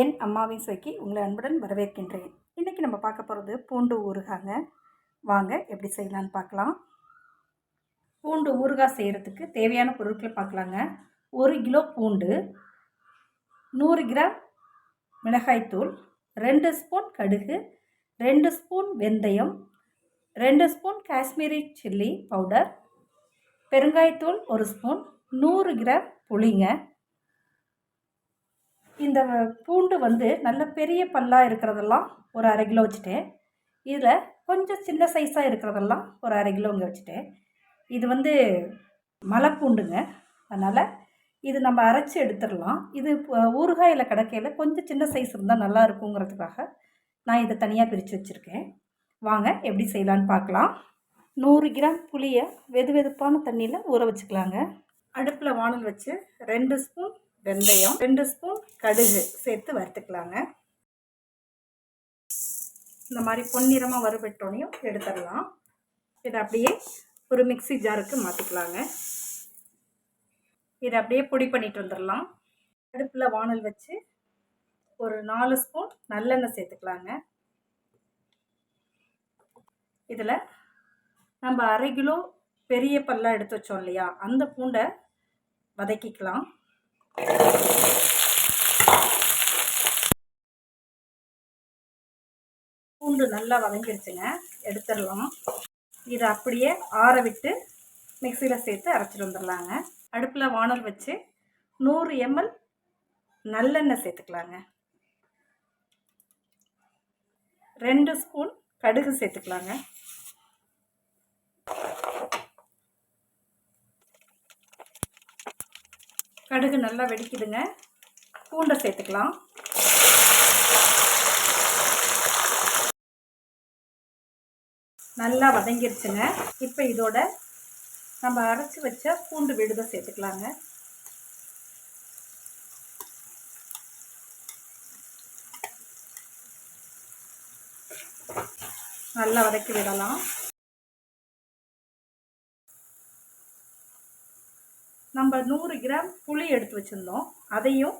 என் அம்மாவின் சுவைக்கு உங்களை அன்புடன் வரவேற்கின்றேன். இன்றைக்கி நம்ம பார்க்க போகிறது பூண்டு ஊறுகாங்க. வாங்க எப்படி செய்யலான்னு பார்க்கலாம். பூண்டு ஊறுகாய் செய்கிறதுக்கு தேவையான பொருட்களை பார்க்கலாங்க. ஒரு கிலோ பூண்டு நூறு கிராம் மிளகாய்த்தூள் ரெண்டு ஸ்பூன் கடுகு ரெண்டு ஸ்பூன் வெந்தயம் ரெண்டு ஸ்பூன் காஷ்மீரி சில்லி பவுடர் பெருங்காயத்தூள் ஒரு ஸ்பூன் நூறு கிராம் புளிங்க இந்த பூண்டு வந்து நல்ல பெரிய பல்லாக இருக்கிறதெல்லாம் ஒரு அரை கிலோ வச்சுட்டேன் இதில் கொஞ்சம் சின்ன சைஸாக இருக்கிறதெல்லாம் ஒரு அரை கிலோ இங்கே வச்சுட்டேன் இது வந்து மலைப்பூண்டுங்க. அதனால் இது நம்ம அரைச்சி எடுத்துடலாம். இது ஊறுகாயில் கிடைக்கையில் கொஞ்சம் சின்ன சைஸ் இருந்தால் நல்லா இருக்குங்கிறதுக்காக நான் இதை தனியாக பிரித்து வச்சுருக்கேன். வாங்க எப்படி செய்யலான்னு பார்க்கலாம். நூறு கிராம் புளியை வெது வெதுப்பான தண்ணியில் ஊற வச்சுக்கலாங்க. அடுப்பில் வானல் வச்சு ரெண்டு ஸ்பூன் வெந்தயம் ரெண்டு ஸ்பூன் கடுகு சேர்த்து வறுத்துக்கலாங்க. இந்த மாதிரி பொன்னிறமாக வறுபட்டோனையும் எடுத்துடலாம். இதை அப்படியே ஒரு மிக்ஸி ஜாருக்கு மாற்றிக்கலாங்க இதை அப்படியே பொடி பண்ணிட்டு வந்துடலாம். அடுப்பில் வானல் வச்சு ஒரு நாலு ஸ்பூன் நல்லெண்ணெய் சேர்த்துக்கலாங்க. இதில் நம்ம அரை கிலோ பெரிய பல்லாக எடுத்து வச்சோம் இல்லையா? அந்த பூண்டை வதக்கிக்கலாம். பூண்டு நல்லா வதங்கிருச்சுங்க. எடுத்துடலாம். இதை அப்படியே ஆற விட்டு மிக்சியில் சேர்த்து அரைச்சிட்டு வந்துடலாங்க. அடுப்பில் வானல் வச்சு நூறு எம்எல் நல்லெண்ணெய் சேர்த்துக்கலாங்க. ரெண்டு ஸ்பூன் கடுகு சேர்த்துக்கலாங்க. கடுகு நல்லா வெடிக்குதுங்க. பூண்டை சேர்த்துக்கலாம். நல்லா வதங்கிருச்சுங்க. இப்போ இதோட நம்ம அரைச்சி வச்ச பூண்டு விழுதை சேர்த்துக்கலாங்க. நல்லா வதக்கி விடலாம் நம்ம நூறு கிராம் புளி எடுத்து வச்சுருந்தோம். அதையும்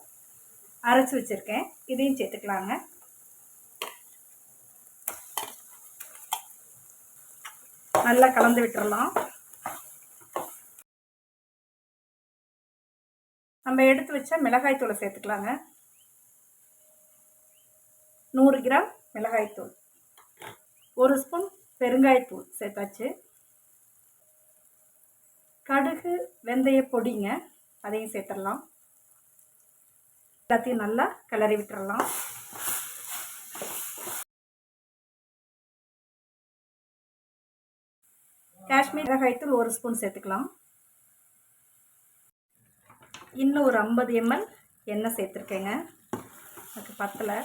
அரைச்சி வச்சுருக்கேன். இதையும் சேர்த்துக்கலாங்க. நல்லா கலந்து விட்டுறலாம். நம்ம எடுத்து வச்ச மிளகாய்த்தூளை சேர்த்துக்கலாங்க. நூறு கிராம் மிளகாய்த்தூள் ஒரு ஸ்பூன் பெருங்காயத்தூள் சேர்த்தாச்சு. கடுகு வெந்தய பொடிங்க. அதையும் சேர்த்துடலாம். எல்லாத்தையும் நல்லா கிளறி விட்டுறலாம். காஷ்மீர் மிளகாய்த்தூள் ஒரு ஸ்பூன் சேர்த்துக்கலாம். இன்னும் ஒரு ஐம்பது எம்எல் எண்ணெய் சேர்த்துருக்கேங்க. அதுக்கு பத்தலை.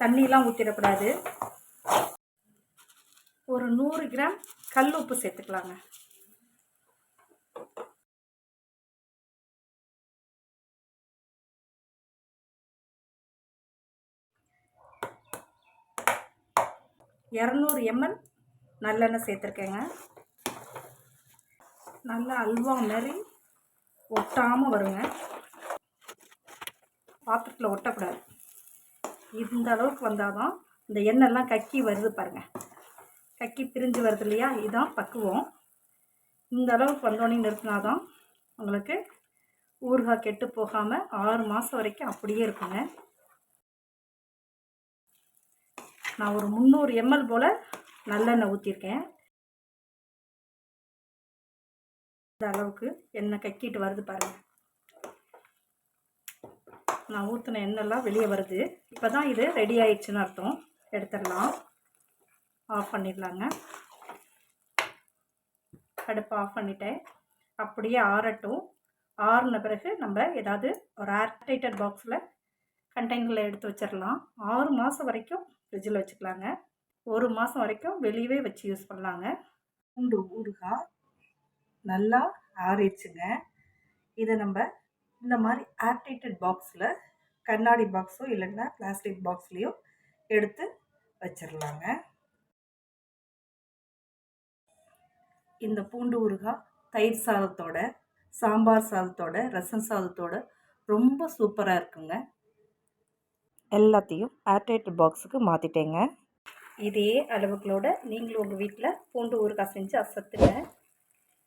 தண்ணியெலாம் ஊற்றிடக்கூடாது ஒரு நூறு கிராம் கல் உப்பு சேர்த்துக்கலாங்க. இரநூறு எம்எல் நல்லெண்ணெய் சேர்த்துருக்கேங்க. நல்லா அல்வா மாதிரி ஒட்டாமல் வருங்க. பாத்திரத்தில் ஒட்டக்கூடாது. இந்த அளவுக்கு வந்தால் தான் இந்த எண்ணெய்லாம் கக்கி வருது பாருங்கள் கக்கி பிரிஞ்சு வருது இல்லையா? இதுதான் பக்குவம். இந்த அளவுக்கு வந்தோடனே நிறுத்தினா தான் உங்களுக்கு ஊறுகாய் கெட்டு போகாமல் ஆறு மாதம் வரைக்கும் அப்படியே இருக்குங்க. நான் ஒரு முந்நூறு எம்எல் போல் நல்லெண்ணெய் ஊற்றிருக்கேன் இந்த அளவுக்கு எண்ணெய் கக்கிட்டு வருது பாருங்கள் நான் ஊற்றின எண்ணெய்லாம் வெளியே வருது. இப்போ தான் இது ரெடி ஆயிடுச்சுன்னு அர்த்தம். எடுத்துடலாம். ஆஃப் பண்ணிடலாங்க. அடுப்பு ஆஃப் பண்ணிட்டேன். அப்படியே ஆறட்டும். ஆறுன பிறகு நம்ம ஏதாவது ஒரு ஏர்டைட்டட் பாக்ஸில் கண்டெய்னரில் எடுத்து வச்சிடலாம். ஆறு மாதம் வரைக்கும் ஃப்ரிட்ஜில் வச்சுக்கலாங்க. ஒரு மாதம் வரைக்கும் வெளியவே வச்சு யூஸ் பண்ணலாங்க. பூண்டு ஊறுகாய் நல்லா ஆறிடுச்சுங்க. இதை நம்ம இந்த மாதிரி ஏர்டைட்டட் பாக்ஸில் கண்ணாடி பாக்ஸோ இல்லைன்னா பிளாஸ்டிக் பாக்ஸ்லேயோ எடுத்து வச்சிடலாங்க இந்த பூண்டு ஊறுகாய் தயிர் சாதத்தோட சாம்பார் சாதத்தோட ரசம் சாதத்தோட ரொம்ப சூப்பராக இருக்குங்க. எல்லாத்தையும் ஏர்டைட் பாக்ஸுக்கு மாற்றிட்டேங்க இதே அளவுகளோட நீங்களும் உங்கள் வீட்டில் பூண்டு ஊறுகாய் செஞ்சு அசத்துங்க.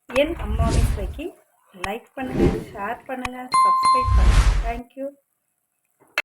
என் அம்மாவின் சுவைக்கு லைக் பண்ணுங்கள் ஷேர் பண்ணுங்கள் சப்ஸ்கிரைப் பண்ணுங்கள் தேங்க்யூ